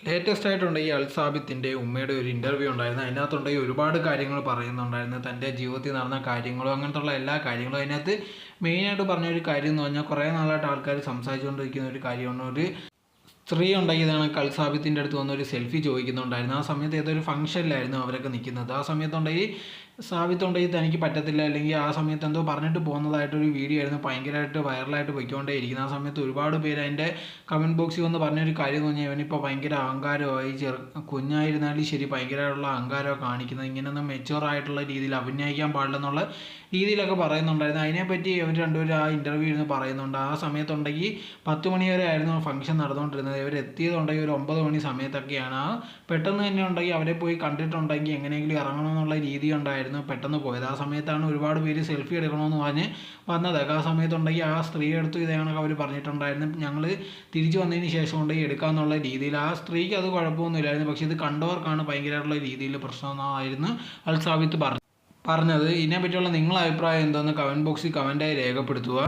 Latest ആയിട്ടുണ്ട് ഈ അൽസാബിത്തിന്റെ ഉമ്മയുടെ ഒരു ഇന്റർവ്യൂ ഉണ്ടായിരുന്നു. അതിനകത്തുണ്ട് ഈ ഒരുപാട് കാര്യങ്ങൾ പറയുന്നുണ്ടായിരുന്നു. തന്റെ ജീവിതത്തിൽ നടന്ന കാര്യങ്ങളും അങ്ങനത്തുള്ള എല്ലാ കാര്യങ്ങളും. അതിനകത്ത് മെയിനായിട്ട് പറഞ്ഞ ഒരു കാര്യം എന്ന് പറഞ്ഞാൽ കുറേ നാളായിട്ട് ആൾക്കാർ സംസാരിച്ചുകൊണ്ടിരിക്കുന്ന ഒരു കാര്യമാണ്. ഒരു സ്ത്രീ ഉണ്ടാക്കിയതാണ് കൽസാബിത്തിന്റെ അടുത്ത് വന്ന് ഒരു സെൽഫി ചോദിക്കുന്നുണ്ടായിരുന്നു. ആ സമയത്ത് ഏതൊരു ഫംഗ്ഷനിലായിരുന്നു അവരൊക്കെ നിൽക്കുന്നത്. ആ സമയത്തുണ്ടെങ്കിൽ സാബിത്തുണ്ടെങ്കിൽ തനിക്ക് പറ്റത്തില്ല. അല്ലെങ്കിൽ ആ സമയത്ത് എന്തോ പറഞ്ഞിട്ട് പോകുന്നതായിട്ടൊരു വീഡിയോ ആയിരുന്നു. ഭയങ്കരമായിട്ട് വൈറലായിട്ട് പോയിക്കൊണ്ടേ ഇരിക്കുന്ന ആ സമയത്ത് ഒരുപാട് പേര് അതിന്റെ കമന്റ് ബോക്സിൽ വന്ന് പറഞ്ഞൊരു കാര്യം എന്ന് പറഞ്ഞാൽ ഇവനിപ്പോൾ ഭയങ്കര അഹങ്കാരമായി. ചെറു കുഞ്ഞായിരുന്നാലും ശരി ഭയങ്കരമായിട്ടുള്ള അഹങ്കാരമൊക്കെ കാണിക്കുന്നത്. ഇങ്ങനെയൊന്നും മെച്ചുവർ ആയിട്ടുള്ള രീതിയിൽ അഭിനയിക്കാൻ പാടില്ലെന്നുള്ള രീതിയിലൊക്കെ പറയുന്നുണ്ടായിരുന്നു. അതിനെപ്പറ്റി ഇവർ രണ്ടുപേരും ആ ഇന്റർവ്യൂ ഇരുന്ന് പറയുന്നുണ്ട്. ആ സമയത്തുണ്ടെങ്കിൽ പത്ത് മണി വരെ ആയിരുന്നു ഫംഗ്ഷൻ നടന്നുകൊണ്ടിരുന്നത്. ഇവർ എത്തിയതുണ്ടെങ്കിൽ ഒരു ഒമ്പത് മണി സമയത്തൊക്കെയാണ്. ആ പെട്ടെന്ന് തന്നെ ഉണ്ടെങ്കിൽ അവരെ പോയി കണ്ടിട്ടുണ്ടെങ്കിൽ എങ്ങനെയെങ്കിലും ഇറങ്ങണമെന്നുള്ള രീതി ഉണ്ടായിരുന്നു. പെട്ടെന്ന് പോയത്. ആ സമയത്താണ് ഒരുപാട് പേര് സെൽഫി എടുക്കണമെന്ന് പറഞ്ഞ് വന്നത്. ആ സമയത്തുണ്ടെങ്കിൽ ആ സ്ത്രീ എടുത്തു ഇതാണൊക്കെ അവർ പറഞ്ഞിട്ടുണ്ടായിരുന്നു. ഞങ്ങൾ തിരിച്ചു വന്നതിന് ശേഷം ഉണ്ടെങ്കിൽ എടുക്കാമെന്നുള്ള രീതിയിൽ ആ സ്ത്രീക്ക് അത് കുഴപ്പമൊന്നുമില്ലായിരുന്നു. പക്ഷേ ഇത് കണ്ടവർക്കാണ് ഭയങ്കരമായിട്ടുള്ള രീതിയിൽ പ്രശ്നമായിരുന്നു അൽ സാബിത്ത് പറഞ്ഞു. പറഞ്ഞത് ഇതിനെപ്പറ്റിയുള്ള നിങ്ങളുടെ അഭിപ്രായം എന്താണെന്ന് കമന്റ് ബോക്സിൽ കമന്റായി രേഖപ്പെടുത്തുക.